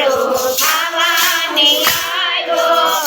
આવો આવાની આવો